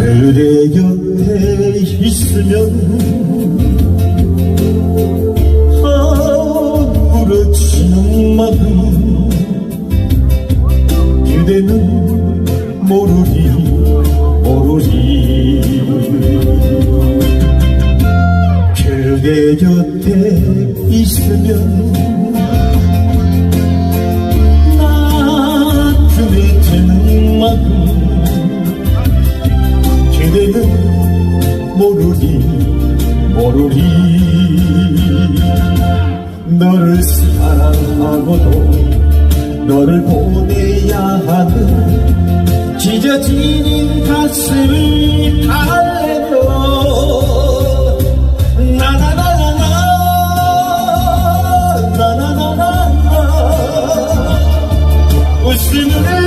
그대 곁에 있으면 아무렇지는 마음 그대는 모르리 모르리 그대 곁에 있으면 그대는 모르리 모르리 너를 사랑하고도 너를 보내야 하는 찢어지는 가슴을 달래며 나나나나나 나나나나나. 웃으는